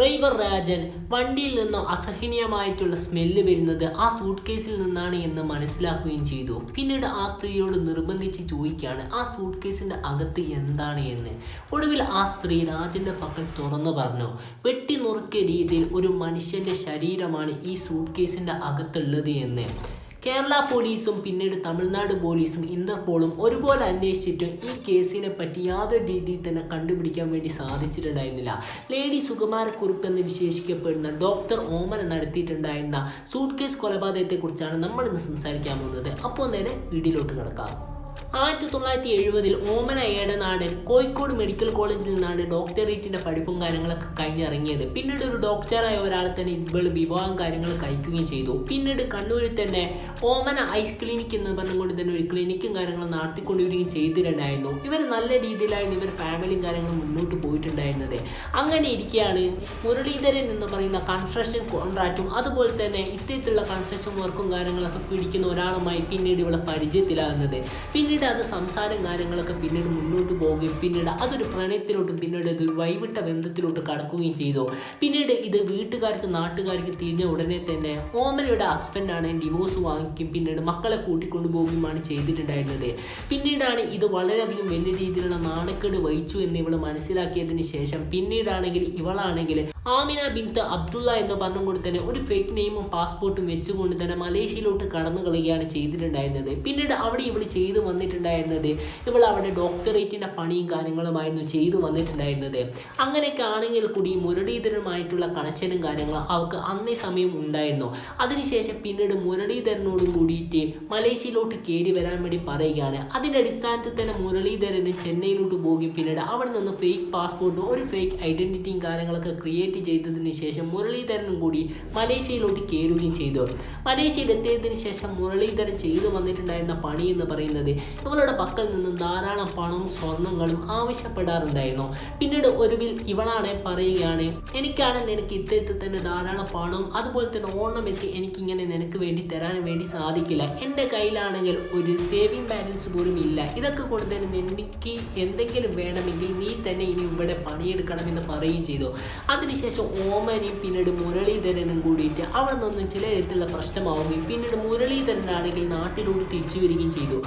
Driver Rajan വണ്ടിയിൽ നിന്നും അസഹനീയമായിട്ടുള്ള smell വരുന്നത് ആ സൂട്ട് കേസിൽ നിന്നാണ് എന്ന് മനസ്സിലാക്കുകയും ചെയ്തു. പിന്നീട് ആ സ്ത്രീയോട് നിർബന്ധിച്ച് ചോദിക്കുകയാണ് ആ സൂട്ട് കേസിന്റെ അകത്ത് എന്താണ് എന്ന്? ഒടുവിൽ ആ സ്ത്രീ രാജന്റെ പക്കൽ തുറന്നു പറഞ്ഞു വെട്ടി നുറുക്കിയ രീതിയിൽ ഒരു മനുഷ്യന്റെ ശരീരമാണ് ഈ സൂട്ട് കേസിന്റെ അകത്തുള്ളത് എന്ന്. കേരള പോലീസും പിന്നീട് തമിഴ്നാട് പോലീസും ഇന്റർപോളും ഒരുപോലെ അന്വേഷിച്ചിട്ടും ഈ കേസിനെ പറ്റി യാതൊരു രീതിയിൽ തന്നെ കണ്ടുപിടിക്കാൻ വേണ്ടി സാധിച്ചിട്ടുണ്ടായിരുന്നില്ല. ലേഡി സുകുമാരക്കുറുപ്പ് എന്ന് വിശേഷിക്കപ്പെടുന്ന ഡോക്ടർ ഓമന നടത്തിയിട്ടുണ്ടായിരുന്ന സൂട്ട് കേസ് കൊലപാതകത്തെക്കുറിച്ചാണ് നമ്മൾ ഇന്ന് സംസാരിക്കാൻ പോകുന്നത്. അപ്പോൾ നേരെ വീഡിയോയിലോട്ട് കിടക്കാം. ആയിരത്തി തൊള്ളായിരത്തി എഴുപതിൽ ഓമന ഏടനാടൻ കോഴിക്കോട് മെഡിക്കൽ കോളേജിൽ നിന്നാണ് ഡോക്ടറേറ്റിന്റെ പഠിപ്പും കാര്യങ്ങളൊക്കെ കഴിഞ്ഞിറങ്ങിയത്. പിന്നീട് ഒരു ഡോക്ടറായ ഒരാളെ തന്നെ ഇവൾ വിവാഹം കാര്യങ്ങൾ കഴിക്കുകയും ചെയ്തു. പിന്നീട് കണ്ണൂരിൽ തന്നെ ഓമന ഐസ് ക്ലിനിക് എന്ന് പറഞ്ഞുകൊണ്ട് തന്നെ ഒരു ക്ലിനിക്കും കാര്യങ്ങളും നടത്തിക്കൊണ്ടുവരികയും ചെയ്തിട്ടുണ്ടായിരുന്നു. ഇവർ നല്ല രീതിയിലായിരുന്നു ഇവർ ഫാമിലിയും കാര്യങ്ങളും മുന്നോട്ട് പോയിട്ടുണ്ടായിരുന്നത്. അങ്ങനെ ഇരിക്കുകയാണ് മുരളീധരൻ എന്ന് പറയുന്ന കൺസ്ട്രക്ഷൻ കോൺട്രാക്റ്റും അതുപോലെ തന്നെ ഇത്തരത്തിലുള്ള കൺസ്ട്രക്ഷൻ വർക്കും കാര്യങ്ങളൊക്കെ പിടിക്കുന്ന ഒരാളുമായി പിന്നീട് ഇവിടെ പരിചയത്തിലാകുന്നത്. പിന്നീട് അത് സംസാരം കാര്യങ്ങളൊക്കെ പിന്നീട് മുന്നോട്ട് പോവുകയും പിന്നീട് അതൊരു പ്രണയത്തിലോട്ടും പിന്നീട് അതൊരു വൈവിട്ട ബന്ധത്തിലോട്ട് കടക്കുകയും ചെയ്തു. പിന്നീട് ഇത് വീട്ടുകാർക്ക് നാട്ടുകാർക്ക് തിരിഞ്ഞ ഉടനെ തന്നെ ഓമനയുടെ ഹസ്ബൻഡാണ് ഡിവോഴ്സ് വാങ്ങിക്കും പിന്നീട് മക്കളെ കൂട്ടിക്കൊണ്ടുപോവുകയുമാണ് ചെയ്തിട്ടുണ്ടായിരുന്നത്. പിന്നീടാണ് ഇത് വളരെയധികം വലിയ രീതിയിലുള്ള നാണക്കേട് വഹിച്ചു എന്ന് ഇവൾ മനസ്സിലാക്കിയതിന് ശേഷം പിന്നീടാണെങ്കിൽ ഇവളാണെങ്കിൽ ആമിന ബിന്ത് അബ്ദുള്ള എന്ന് പറഞ്ഞുകൊണ്ട് തന്നെ ഒരു ഫേക്ക് നെയിമും പാസ്പോർട്ടും വെച്ചുകൊണ്ട് തന്നെ മലേഷ്യയിലോട്ട് കടന്നു കളയുകയാണ് ചെയ്തിട്ടുണ്ടായിരുന്നത്. പിന്നീട് അവിടെ ഇവൾ ചെയ്തു വന്നിട്ടുണ്ടായിരുന്നത്. ഇവൾ അവിടെ ഡോക്ടറേറ്റിന്റെ പണിയും കാര്യങ്ങളുമായിരുന്നു ചെയ്തു വന്നിട്ടുണ്ടായിരുന്നത്. അങ്ങനെയൊക്കെ ആണെങ്കിൽ കൂടി മുരളീധരനുമായിട്ടുള്ള കണക്ഷനും കാര്യങ്ങളും അവർക്ക് അന്നേ സമയം ഉണ്ടായിരുന്നു. അതിനുശേഷം പിന്നീട് മുരളീധരനോടും കൂടിയിട്ട് മലേഷ്യയിലോട്ട് കയറി വരാൻ വേണ്ടി പറയുകയാണ്. അതിന്റെ അടിസ്ഥാനത്തിൽ തന്നെ മുരളീധരന് ചെന്നൈയിലോട്ട് പോകുകയും പിന്നീട് അവിടെ നിന്ന് ഫേക്ക് പാസ്പോർട്ടും ഒരു ഫേക്ക് ഐഡന്റിറ്റിയും കാര്യങ്ങളൊക്കെ ക്രിയേറ്റ് ചെയ്തതിന് ശേഷം മുരളീധരനും കൂടി മലേഷ്യയിലോട്ട് കയറുകയും ചെയ്തു. മലേഷ്യയിൽ ശേഷം മുരളീധരൻ ചെയ്തു വന്നിട്ടുണ്ടായിരുന്ന പണി എന്ന് പറയുന്നത് ഇവളുടെ പക്കൽ നിന്നും ധാരാളം പണവും സ്വർണങ്ങളും ആവശ്യപ്പെടാറുണ്ടായിരുന്നു. പിന്നീട് ഒരുവിൽ ഇവളാണ് പറയുകയാണ് എനിക്കാണ് നിനക്ക് ഇത്തരത്തിൽ തന്നെ ധാരാളം പണവും അതുപോലെ തന്നെ ഓർണമെന്റ്സ് എനിക്കിങ്ങനെ നിനക്ക് വേണ്ടി തരാൻ വേണ്ടി സാധിക്കില്ല. എന്റെ കയ്യിലാണെങ്കിൽ ഒരു സേവിങ് ബാലൻസ് പോലും ഇല്ല. ഇതൊക്കെ കൊണ്ട് തന്നെ എന്തെങ്കിലും വേണമെങ്കിൽ നീ തന്നെ ഇനി ഇവിടെ പണിയെടുക്കണമെന്ന് പറയുകയും ചെയ്തു. അതിനുശേഷം ഓമനയും പിന്നീട് മുരളീധരനും കൂടിയിട്ട് അവിടെ നിന്നും ചില തരത്തിലുള്ള പ്രശ്നമാവുകയും പിന്നീട് മുരളീധരനാണെങ്കിൽ നാട്ടിലോട്ട് തിരിച്ചു വരികയും ചെയ്തു.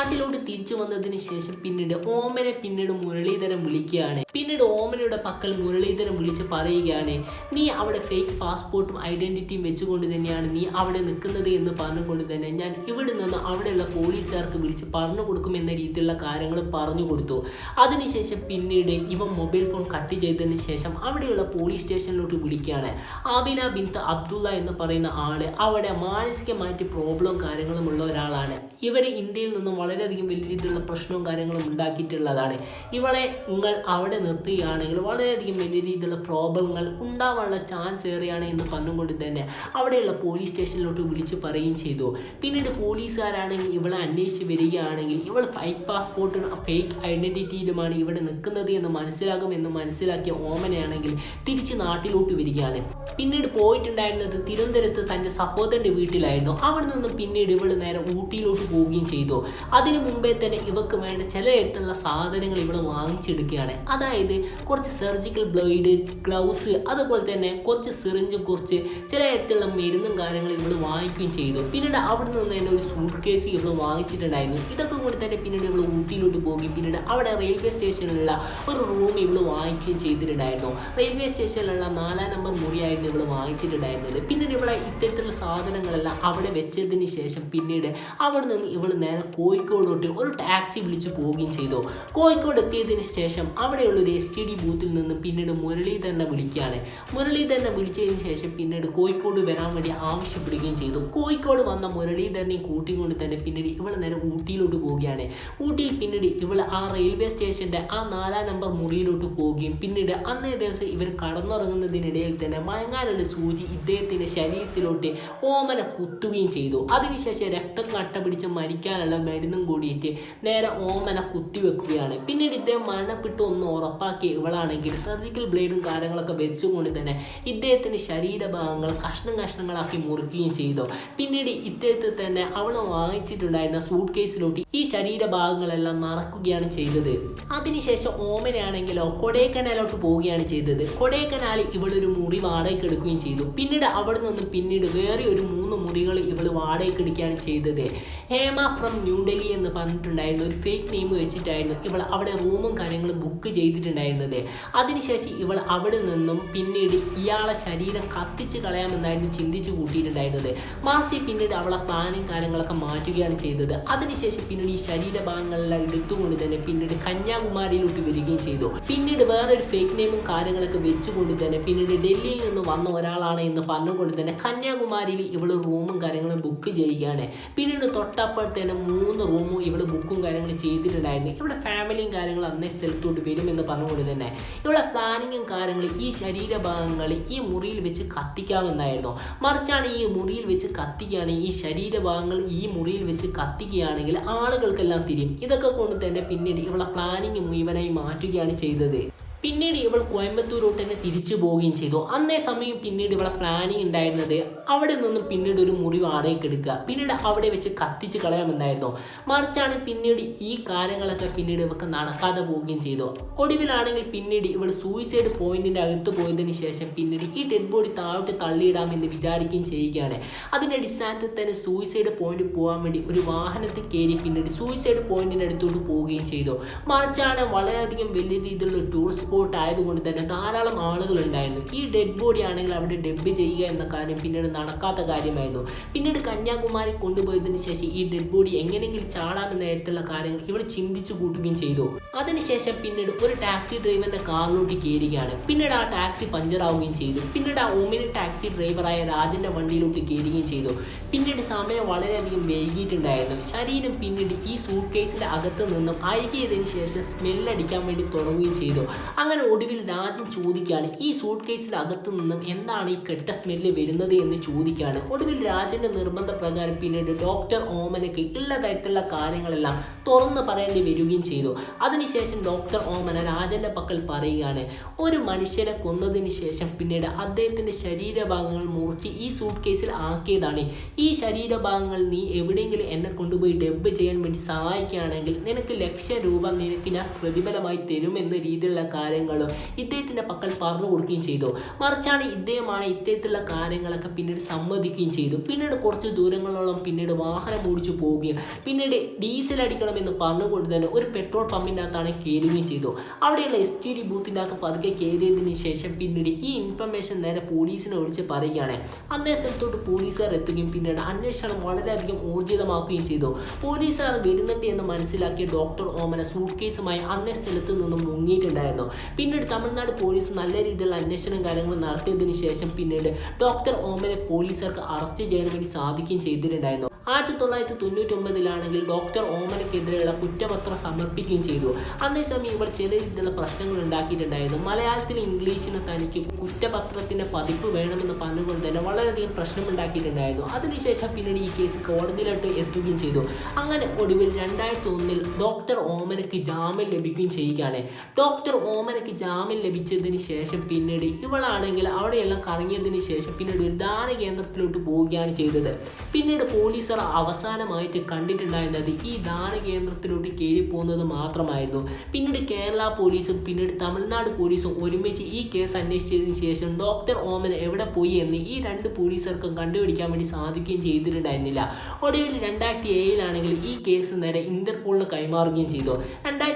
നാട്ടിലോട്ട് തിരിച്ചു വന്നതിന് ശേഷം പിന്നീട് ഓമനെ പിന്നീട് മുരളീധരൻ വിളിക്കുകയാണ്. പിന്നീട് ഓമനയുടെ പക്കൽ മുരളീധരൻ വിളിച്ച് പറയുകയാണ് നീ അവിടെ ഫേക്ക് പാസ്പോർട്ടും ഐഡന്റിറ്റിയും വെച്ചുകൊണ്ട് തന്നെയാണ് നീ അവിടെ നിൽക്കുന്നത് എന്ന് പറഞ്ഞുകൊണ്ട് തന്നെ ഞാൻ ഇവിടെ നിന്ന് അവിടെയുള്ള പോലീസുകാർക്ക് വിളിച്ച് പറഞ്ഞു കൊടുക്കും എന്ന രീതിയിലുള്ള കാര്യങ്ങൾ പറഞ്ഞു കൊടുത്തു. അതിനുശേഷം പിന്നീട് ഇവ മൊബൈൽ ഫോൺ കട്ട് ചെയ്തതിന് ശേഷം അവിടെയുള്ള പോലീസ് സ്റ്റേഷനിലോട്ട് വിളിക്കുകയാണ്. ആബിന ബിന്ത് അബ്ദുള്ള എന്ന് പറയുന്ന ആൾ അവിടെ മാനസികമായിട്ട് പ്രോബ്ലം കാര്യങ്ങളും ഉള്ള ഒരാളാണ്. ഇവരെ ഇന്ത്യയിൽ നിന്നും വളരെയധികം വലിയ രീതിയിലുള്ള പ്രശ്നവും കാര്യങ്ങളും ഉണ്ടാക്കിയിട്ടുള്ളതാണ്. ഇവളെ നിങ്ങൾ അവിടെ നിർത്തുകയാണെങ്കിൽ വളരെയധികം വലിയ രീതിയിലുള്ള പ്രോബ്ലങ്ങൾ ഉണ്ടാവാനുള്ള ചാൻസ് ഏറെയാണ് എന്ന് പറഞ്ഞുകൊണ്ട് തന്നെ അവിടെയുള്ള പോലീസ് സ്റ്റേഷനിലോട്ട് വിളിച്ച് പറയുകയും ചെയ്തു. പിന്നീട് പോലീസുകാരാണെങ്കിൽ ഇവളെ അന്വേഷിച്ച് വരികയാണെങ്കിൽ ഇവൾ ഫൈക്ക് പാസ്പോർട്ടും ഫേക്ക് ഐഡന്റിറ്റിയിലുമാണ് ഇവിടെ നിൽക്കുന്നത് എന്ന് മനസ്സിലാകുമെന്ന് മനസ്സിലാക്കിയ ഓമനയാണെങ്കിൽ തിരിച്ച് നാട്ടിലോട്ട് വരികയാണ്. പിന്നീട് പോയിട്ടുണ്ടായിരുന്നത് തിരുവനന്തപുരത്ത് തന്റെ സഹോദരന്റെ വീട്ടിലായിരുന്നു. അവിടെ നിന്നും പിന്നീട് ഇവൾ നേരെ ഊട്ടിയിലോട്ട് പോവുകയും ചെയ്തു. അതിനു മുമ്പേ തന്നെ ഇവക്ക് വേണ്ട ചില ഇട്ടുള്ള സാധനങ്ങൾ ഇവിടെ വാങ്ങിച്ചെടുക്കുകയാണ്. അതായത് കുറച്ച് സർജിക്കൽ ബ്ലേഡ് ഗ്ലൗസ് അതുപോലെ തന്നെ കുറച്ച് സിറിഞ്ചും കുറച്ച് ചില ഇടത്തുള്ള മരുന്നും കാര്യങ്ങളും ഇവൾ വാങ്ങിക്കുകയും ചെയ്തു. പിന്നീട് അവിടെ നിന്ന് തന്നെ ഒരു സൂട്ട് കേസ് ഇവൾ വാങ്ങിച്ചിട്ടുണ്ടായിരുന്നു. ഇതൊക്കെ കൂടി തന്നെ പിന്നീട് ഇവൾ ഊട്ടിയിലോട്ട് പോകുകയും പിന്നീട് അവിടെ റെയിൽവേ സ്റ്റേഷനിലുള്ള ഒരു റൂം ഇവൾ വാങ്ങിക്കുകയും ചെയ്തിട്ടുണ്ടായിരുന്നു. റെയിൽവേ സ്റ്റേഷനിലുള്ള നാലാം നമ്പർ മുറിയായിരുന്നു ഇവൾ വാങ്ങിച്ചിട്ടുണ്ടായിരുന്നത്. പിന്നീട് ഇവിടെ ഇത്തരത്തിലുള്ള സാധനങ്ങളെല്ലാം അവിടെ വെച്ചതിന് ശേഷം പിന്നീട് അവിടെ നിന്ന് ഇവൾ നേരെ കോഴിക്കോടോട്ട് ഒരു ടാക്സി വിളിച്ച് പോവുകയും ചെയ്തു. കോഴിക്കോട് എത്തിയതിന് ശേഷം അവിടെയുള്ള ഒരു എസ് ടി ഡി ബൂത്തിൽ നിന്ന് പിന്നീട് മുരളീധരനെ വിളിക്കുകയാണ്. മുരളീധരനെ വിളിച്ചതിന് ശേഷം പിന്നീട് കോഴിക്കോട് വരാൻ വേണ്ടി ആവശ്യപ്പെടുകയും ചെയ്തു. കോഴിക്കോട് വന്ന മുരളീധരനെയും കൂട്ടിക്കൊണ്ട് തന്നെ പിന്നീട് ഇവൾ നേരെ ഊട്ടിയിലോട്ട് പോവുകയാണ്. ഊട്ടിയിൽ പിന്നീട് ഇവൾ ആ റെയിൽവേ സ്റ്റേഷന്റെ ആ നാലാം നമ്പർ മുറിയിലോട്ട് പോവുകയും പിന്നീട് അന്നേ ദിവസം ഇവർ കടന്നുറങ്ങുന്നതിനിടയിൽ തന്നെ മയങ്ങാനുള്ള സൂചി ഇദ്ദേഹത്തിന്റെ ശരീരത്തിലോട്ട് ഓമന കുത്തുകയും ചെയ്തു. അതിനുശേഷം രക്തം കട്ട പിടിച്ച് മരിക്കാനുള്ള മരുന്നും കൂടിയിട്ട് നേരെ ഓമന കുത്തിവെക്കുകയാണ് പിന്നീട് ഇദ്ദേഹം മരണപ്പെട്ടു ഒന്ന് ഉറപ്പാക്കി ഇവളാണെങ്കിൽ സർജിക്കൽ ബ്ലേഡും കാര്യങ്ങളൊക്കെ വെച്ചുകൊണ്ട് തന്നെ ഇദ്ദേഹത്തിന് ശരീരഭാഗങ്ങൾ കഷ്ണം കഷ്ണങ്ങളാക്കി മുറിക്കുകയും ചെയ്തു. പിന്നീട് ഇദ്ദേഹത്തെ തന്നെ അവൾ വാങ്ങിച്ചിട്ടുണ്ടായിരുന്ന സൂട്ട് കേസിലോട്ട് ഈ ശരീരഭാഗങ്ങളെല്ലാം നടക്കുകയാണ് ചെയ്തത്. അതിനുശേഷം ഓമനയാണെങ്കിലോ കൊടേക്കനാലോട്ട് പോവുകയാണ് ചെയ്തത്. കൊടൈക്കനാലിൽ ഇവളൊരു മുറി വാടകയ്ക്ക് എടുക്കുകയും ചെയ്തു. പിന്നീട് അവിടെ നിന്ന് പിന്നീട് വേറെ ഒരു മൂന്ന് മുറികൾ ഇവൾ വാടകയ്ക്ക് എടുക്കുകയാണ് ചെയ്തത്. ഹേമ ഫ്രം ന്യൂഡൽഹി എന്ന് പറഞ്ഞിട്ടുണ്ടായിരുന്ന ഒരു ഫേക്ക് നെയിം വെച്ചിട്ടായിരുന്നു ഇവൾ അവിടെ റൂമും കാര്യങ്ങളും ബുക്ക് ചെയ്തിട്ടുണ്ടായിരുന്നത്. അതിനുശേഷം ഇവൾ അവിടെ നിന്നും പിന്നീട് ഇയാളെ ശരീരം കത്തിച്ച് കളയാമെന്നായിരുന്നു ചിന്തിച്ചു കൂട്ടിയിട്ടുണ്ടായിരുന്നത്. മാർച്ച് പിന്നീട് അവളെ പ്ലാനും കാര്യങ്ങളൊക്കെ മാറ്റുകയാണ് ചെയ്തത്. അതിനുശേഷം പിന്നീട് ഈ ശരീരഭാഗങ്ങളെല്ലാം എടുത്തുകൊണ്ട് തന്നെ പിന്നീട് കന്യാകുമാരിയിലോട്ട് വരികയും ചെയ്തു. പിന്നീട് വേറൊരു ഫേക്ക് നെയിമും കാര്യങ്ങളൊക്കെ വെച്ചുകൊണ്ട് തന്നെ പിന്നീട് ഡൽഹിയിൽ നിന്ന് വന്ന ഒരാളാണ് എന്ന് പറഞ്ഞുകൊണ്ട് തന്നെ കന്യാകുമാരിയിൽ ഇവൾ റൂമും കാര്യങ്ങളും ബുക്ക് ചെയ്യുകയാണ്. പിന്നീട് തൊട്ടപ്പുറത്ത് തന്നെ മൂന്ന് റൂമും ഇവിടെ ബുക്കും കാര്യങ്ങളും ചെയ്തിട്ടുണ്ടായിരുന്നു. ഇവിടെ ഫാമിലിയും കാര്യങ്ങളും അന്നേ സ്ഥലത്തോട്ട് വരുമെന്ന് പറഞ്ഞുകൊണ്ട് തന്നെ ഇവിടെ പ്ലാനിങ്ങും കാര്യങ്ങളും ഈ ശരീരഭാഗങ്ങൾ ഈ മുറിയിൽ വെച്ച് കത്തിക്കാമെന്നായിരുന്നു. മറിച്ചാണ് ഈ മുറിയിൽ വെച്ച് കത്തിക്കുകയാണെങ്കിൽ ഈ ശരീരഭാഗങ്ങൾ ഈ മുറിയിൽ വെച്ച് കത്തിക്കുകയാണെങ്കിൽ ആളുകൾക്കെല്ലാം തിരിയും. ഇതൊക്കെ കൊണ്ട് തന്നെ പിന്നീട് ഇവിടെ പ്ലാനിങ് മുഴുവനായി മാറ്റുകയാണ് ചെയ്തത്. പിന്നീട് ഇവൾ കോയമ്പത്തൂരോട്ട് തന്നെ തിരിച്ചു പോവുകയും ചെയ്തു. അന്നേ സമയം പിന്നീട് ഇവളെ പ്ലാനിങ് ഉണ്ടായിരുന്നത് അവിടെ നിന്നും പിന്നീട് ഒരു മുറിവ് വാടകയ്ക്ക് എടുക്കുക. പിന്നീട് അവിടെ വെച്ച് കത്തിച്ച് കളയാമെന്നായിരുന്നു. മറിച്ചാണ് പിന്നീട് ഈ കാര്യങ്ങളൊക്കെ പിന്നീട് ഇവക്ക് നടക്കാതെ പോവുകയും ചെയ്തു. ഒടുവിലാണെങ്കിൽ പിന്നീട് ഇവൾ സൂയിസൈഡ് പോയിന്റിന്റെ അകത്ത് പോയതിന് ശേഷം പിന്നീട് ഈ ഡെഡ് ബോഡി താഴോട്ട് തള്ളിയിടാമെന്ന് വിചാരിക്കുകയും ചെയ്യുകയാണ്. അതിന്റെ അടിസ്ഥാനത്തിൽ തന്നെ സൂയിസൈഡ് പോയിന്റ് പോകാൻ വേണ്ടി ഒരു വാഹനത്തിൽ കയറി പിന്നീട് സൂയിസൈഡ് പോയിന്റിന്റെ അടുത്തോട്ട് പോവുകയും ചെയ്തു. മറിച്ചാണ് വളരെയധികം വലിയ രീതിയിലുള്ള ടൂറിസ്റ്റ് സ്പോട്ട് ആയതുകൊണ്ട് തന്നെ ധാരാളം ആളുകൾ ഉണ്ടായിരുന്നു ഈ ഡെഡ് ബോഡി ആണെങ്കിൽ അവിടെ ഡെബ് ചെയ്യുക എന്ന കാര്യം പിന്നീട് നടക്കാത്ത കാര്യമായിരുന്നു. പിന്നീട് കന്യാകുമാരി കൊണ്ടുപോയതിനു ശേഷം ഈ ഡെഡ് ബോഡി എങ്ങനെയെങ്കിലും ചാടാമെന്ന നേരത്തുള്ള കാര്യങ്ങൾ ഇവർ ചിന്തിച്ചു കൂട്ടുകയും ചെയ്തു. അതിനുശേഷം പിന്നീട് ഒരു ടാക്സി ഡ്രൈവറിന്റെ കാറിലോട്ട് കയറുകയാണ്. പിന്നീട് ആ ടാക്സി പഞ്ചറാവുകയും ചെയ്തു. പിന്നീട് ആ ഒമിനി ടാക്സി ഡ്രൈവറായ രാജന്റെ വണ്ടിയിലോട്ട് കയറുകയും ചെയ്തു. പിന്നീട് സമയം വളരെയധികം വൈകിയിട്ടുണ്ടായിരുന്നു. ശരീരം പിന്നീട് ഈ സൂട്ട് കേസിന്റെ അകത്ത് നിന്നും അയക്കിയതിനു ശേഷം സ്മെല്ലടിക്കാൻ വേണ്ടി തുടങ്ങുകയും ചെയ്തു. അങ്ങനെ ഒടുവിൽ രാജൻ ചോദിക്കുകയാണ് ഈ സൂട്ട് കേസിൽ അകത്തു നിന്നും എന്താണ് ഈ കെട്ട സ്മെല്ല് വരുന്നത് എന്ന് ചോദിക്കുകയാണ്. ഒടുവിൽ രാജന്റെ നിർബന്ധ പ്രകാരം പിന്നീട് ഡോക്ടർ ഓമനയ്ക്ക് തരത്തിലുള്ള കാര്യങ്ങളെല്ലാം തുറന്നു പറയേണ്ടി വരികയും ചെയ്തു. അതിനുശേഷം ഡോക്ടർ ഓമന രാജന്റെ പക്കൽ പറയുകയാണ് ഒരു മനുഷ്യനെ കൊന്നതിന് ശേഷം പിന്നീട് അദ്ദേഹത്തിന്റെ ശരീരഭാഗങ്ങൾ മുറിച്ച് ഈ സൂട്ട് കേസിൽ ആക്കിയതാണ്. ഈ ശരീരഭാഗങ്ങൾ നീ എവിടെയെങ്കിലും എന്നെ കൊണ്ടുപോയി ഡെബ് ചെയ്യാൻ വേണ്ടി സഹായിക്കുകയാണെങ്കിൽ നിനക്ക് ലക്ഷം രൂപ നിനക്ക് ഞാൻ പ്രതിഫലമായി തരുമെന്ന രീതിയിലുള്ള കാര്യങ്ങളും ഇദ്ദേഹത്തിന്റെ പക്കൽ പറഞ്ഞു കൊടുക്കുകയും ചെയ്തു. മറിച്ചാണ് ഇദ്ദേഹമാണ് ഇത്തരത്തിലുള്ള കാര്യങ്ങളൊക്കെ പിന്നീട് സമ്മതിക്കുകയും ചെയ്തു. പിന്നീട് കുറച്ച് ദൂരങ്ങളോളം പിന്നീട് വാഹനം ഓടിച്ചു പോവുകയും പിന്നീട് ഡീസൽ അടിക്കണമെന്ന് പറഞ്ഞുകൊണ്ട് തന്നെ ഒരു പെട്രോൾ പമ്പിന്റെ അകത്താണ് കയറുകയും ചെയ്തു. അവിടെയുള്ള എസ് ടി ഡി ബൂത്തിന്റെ അകത്ത് പതുക്കെ കയറിയതിന് ശേഷം പിന്നീട് ഈ ഇൻഫർമേഷൻ നേരെ പോലീസിനെ വിളിച്ച് പറയുകയാണ്. അന്നേ സ്ഥലത്തോട്ട് പോലീസുകാർ എത്തുകയും പിന്നീട് അന്വേഷണം വളരെയധികം ഊർജിതമാക്കുകയും ചെയ്തു. പോലീസുകാർ വരുന്നുണ്ട് എന്ന് മനസ്സിലാക്കിയ ഡോക്ടർ ഓമന സൂട്ട് കേസുമായി അന്നേ സ്ഥലത്ത് നിന്നും മുങ്ങിയിട്ടുണ്ടായിരുന്നു. പിന്നീട് തമിഴ്നാട് പോലീസ് നല്ല രീതിയിലുള്ള അന്വേഷണം കാര്യങ്ങൾ നടത്തിയതിനു ശേഷം പിന്നീട് ഡോക്ടർ ഓമനെ പോലീസുകാർക്ക് അറസ്റ്റ് ചെയ്യാൻ വേണ്ടി സാധിക്കുകയും ചെയ്തിട്ടുണ്ടായിരുന്നു. ആയിരത്തി തൊള്ളായിരത്തി തൊണ്ണൂറ്റി ഒമ്പതിലാണെങ്കിൽ ഡോക്ടർ ഓമനക്കെതിരെയുള്ള കുറ്റപത്രം സമർപ്പിക്കുകയും ചെയ്തു. അതേസമയം ഇവർ ചില രീതിയിലുള്ള പ്രശ്നങ്ങൾ ഉണ്ടാക്കിയിട്ടുണ്ടായിരുന്നു. മലയാളത്തിൽ ഇംഗ്ലീഷിന് തനിക്ക് കുറ്റപത്രത്തിന്റെ പതിപ്പ് വേണമെന്ന് പറഞ്ഞുകൊണ്ട് തന്നെ വളരെയധികം പ്രശ്നം ഉണ്ടാക്കിയിട്ടുണ്ടായിരുന്നു. അതിനുശേഷം പിന്നീട് ഈ കേസ് കോടതിയിലോട്ട് എത്തുകയും ചെയ്തു. അങ്ങനെ ഒടുവിൽ രണ്ടായിരത്തി ഒന്നിൽ ഡോക്ടർ ഓമനക്ക് ജാമ്യം ലഭിക്കുകയും ചെയ്യുകയാണ്. ഡോക്ടർ ഓമനക്ക് ജാമ്യം ലഭിച്ചതിന് ശേഷം പിന്നീട് ഇവളാണെങ്കിൽ അവിടെയെല്ലാം കറങ്ങിയതിന് ശേഷം പിന്നീട് ഒരു ദാന കേന്ദ്രത്തിലോട്ട് പോവുകയാണ് ചെയ്തത്. പിന്നീട് പോലീസർ അവസാനമായിട്ട് കണ്ടിട്ടുണ്ടായിരുന്നത് ഈ ദാന കേന്ദ്രത്തിലോട്ട് കയറി പോകുന്നത് മാത്രമായിരുന്നു. പിന്നീട് കേരള പോലീസും പിന്നീട് തമിഴ്നാട് പോലീസും ഒരുമിച്ച് ഈ കേസ് അന്വേഷിച്ചതിന് ശേഷം ഡോക്ടർ ഓമൻ എവിടെ പോയി എന്ന് ഈ രണ്ട് പോലീസർക്കും കണ്ടുപിടിക്കാൻ വേണ്ടി സാധിക്കുകയും ചെയ്തിട്ടുണ്ടായിരുന്നില്ല. ഒടുവിൽ രണ്ടായിരത്തി ഏഴിലാണെങ്കിൽ ഈ കേസ് നേരെ ഇന്റർപോളിന് കൈമാറുകയും ചെയ്തു.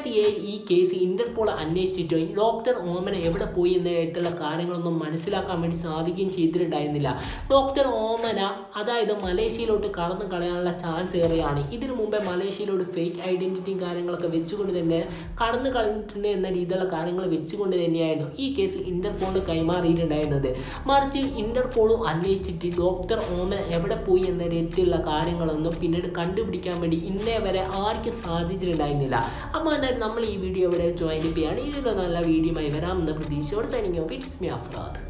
ഏഴ് ഈ കേസ് ഇന്റർപോൾ അന്വേഷിച്ചിട്ട്? ഡോക്ടർ ഓമന എവിടെ പോയി എന്നതായിട്ടുള്ള കാര്യങ്ങളൊന്നും മനസ്സിലാക്കാൻ വേണ്ടി സാധിക്കുകയും ചെയ്തിട്ടുണ്ടായിരുന്നില്ല. ഡോക്ടർ ഓമന അതായത് മലേഷ്യയിലോട്ട് കടന്നു കളയാനുള്ള ചാൻസ് ഏറെയാണ്. ഇതിനു മുമ്പേ മലേഷ്യയിലോട്ട് ഫേക്ക് ഐഡന്റിറ്റിയും കാര്യങ്ങളൊക്കെ വെച്ചുകൊണ്ട് തന്നെ കടന്നു കളഞ്ഞിട്ടുണ്ട് എന്ന രീതിയിലുള്ള കാര്യങ്ങൾ വെച്ചുകൊണ്ട് തന്നെയായിരുന്നു ഈ കേസ് ഇന്റർപോളിന് കൈമാറിയിട്ടുണ്ടായിരുന്നത്. മറിച്ച് ഇന്റർപോളും അന്വേഷിച്ചിട്ട് ഡോക്ടർ ഓമൻ എവിടെ പോയി എന്ന രീതിയിലുള്ള കാര്യങ്ങളൊന്നും പിന്നീട് കണ്ടുപിടിക്കാൻ വേണ്ടി ഇന്നേ വരെ ആർക്കും സാധിച്ചിട്ടുണ്ടായിരുന്നില്ല. അപ്പോൾ എന്തായാലും നമ്മൾ ഈ വീഡിയോ ഇവിടെ ജോയിൻ ചെയ്യാണ്. ഇതിലൊരു നല്ല വീഡിയോ ആയി വരാമെന്ന പ്രതീക്ഷയോട് signing off it's me Afrad